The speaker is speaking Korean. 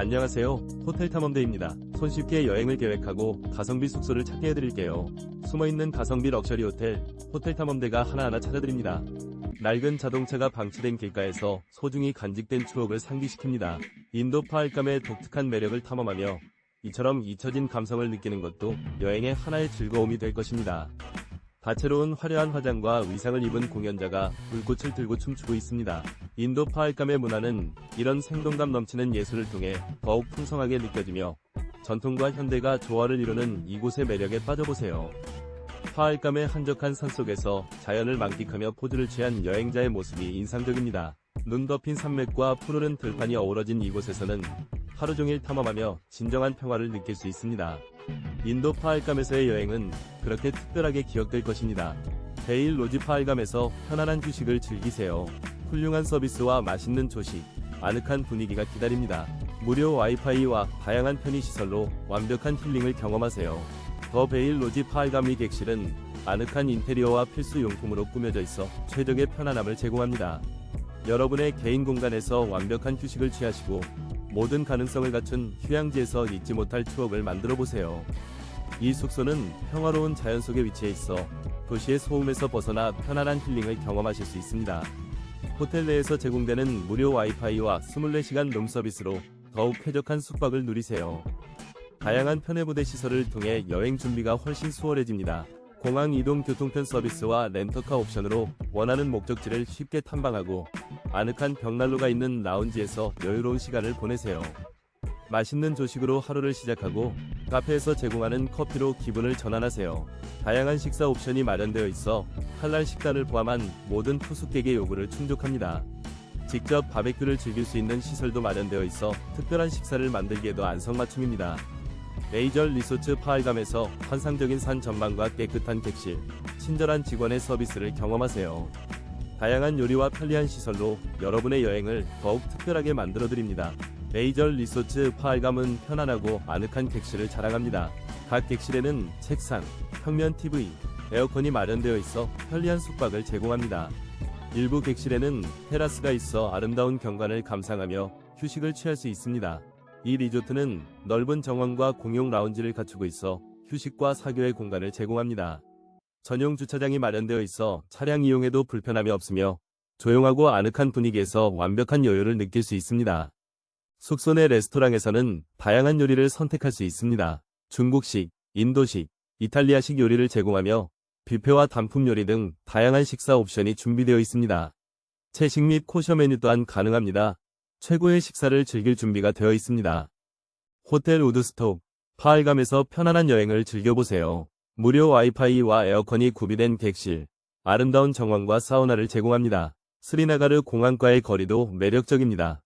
안녕하세요. 호텔 탐험대입니다. 손쉽게 여행을 계획하고 가성비 숙소를 찾게 해드릴게요. 숨어있는 가성비 럭셔리 호텔, 호텔 탐험대가 하나하나 찾아드립니다. 낡은 자동차가 방치된 길가에서 소중히 간직된 추억을 상기시킵니다. 인도 파알감의 독특한 매력을 탐험하며 이처럼 잊혀진 감성을 느끼는 것도 여행의 하나의 즐거움이 될 것입니다. 다채로운 화려한 화장과 의상을 입은 공연자가 불꽃을 들고 춤추고 있습니다. 인도 파알감의 문화는 이런 생동감 넘치는 예술을 통해 더욱 풍성하게 느껴지며 전통과 현대가 조화를 이루는 이곳의 매력에 빠져보세요. 파알감의 한적한 산 속에서 자연을 만끽하며 포즈를 취한 여행자의 모습이 인상적입니다. 눈 덮인 산맥과 푸르른 들판이 어우러진 이곳에서는 하루 종일 탐험하며 진정한 평화를 느낄 수 있습니다. 인도 파알감에서의 여행은 그렇게 특별하게 기억될 것입니다. 베일 로지 파알감에서 편안한 휴식을 즐기세요. 훌륭한 서비스와 맛있는 조식, 아늑한 분위기가 기다립니다. 무료 와이파이와 다양한 편의시설로 완벽한 힐링을 경험하세요. 더 베일 로지 파알감리 객실은 아늑한 인테리어와 필수 용품으로 꾸며져 있어 최적의 편안함을 제공합니다. 여러분의 개인 공간에서 완벽한 휴식을 취하시고 모든 가능성을 갖춘 휴양지에서 잊지 못할 추억을 만들어 보세요. 이 숙소는 평화로운 자연 속에 위치해 있어 도시의 소음에서 벗어나 편안한 힐링을 경험하실 수 있습니다. 호텔 내에서 제공되는 무료 와이파이와 24시간 룸 서비스로 더욱 쾌적한 숙박을 누리세요. 다양한 편의부대 시설을 통해 여행 준비가 훨씬 수월해집니다. 공항 이동 교통편 서비스와 렌터카 옵션으로 원하는 목적지를 쉽게 탐방하고 아늑한 벽난로가 있는 라운지에서 여유로운 시간을 보내세요. 맛있는 조식으로 하루를 시작하고 카페에서 제공하는 커피로 기분을 전환하세요. 다양한 식사 옵션이 마련되어 있어 할랄 식단을 포함한 모든 투숙객의 요구를 충족합니다. 직접 바베큐를 즐길 수 있는 시설도 마련되어 있어 특별한 식사를 만들기에도 안성맞춤입니다. 레이절 리소츠 파알감에서 환상적인 산 전망과 깨끗한 객실, 친절한 직원의 서비스를 경험하세요. 다양한 요리와 편리한 시설로 여러분의 여행을 더욱 특별하게 만들어드립니다. 레이절 리소츠 파알감은 편안하고 아늑한 객실을 자랑합니다. 각 객실에는 책상, 평면 TV, 에어컨이 마련되어 있어 편리한 숙박을 제공합니다. 일부 객실에는 테라스가 있어 아름다운 경관을 감상하며 휴식을 취할 수 있습니다. 이 리조트는 넓은 정원과 공용 라운지를 갖추고 있어 휴식과 사교의 공간을 제공합니다. 전용 주차장이 마련되어 있어 차량 이용에도 불편함이 없으며 조용하고 아늑한 분위기에서 완벽한 여유를 느낄 수 있습니다. 숙소 내 레스토랑에서는 다양한 요리를 선택할 수 있습니다. 중국식, 인도식, 이탈리아식 요리를 제공하며 뷔페와 단품 요리 등 다양한 식사 옵션이 준비되어 있습니다. 채식 및 코셔 메뉴 또한 가능합니다. 최고의 식사를 즐길 준비가 되어 있습니다. 호텔 우드스톡, 파알감에서 편안한 여행을 즐겨보세요. 무료 와이파이와 에어컨이 구비된 객실, 아름다운 정원과 사우나를 제공합니다. 스리나가르 공항과의 거리도 매력적입니다.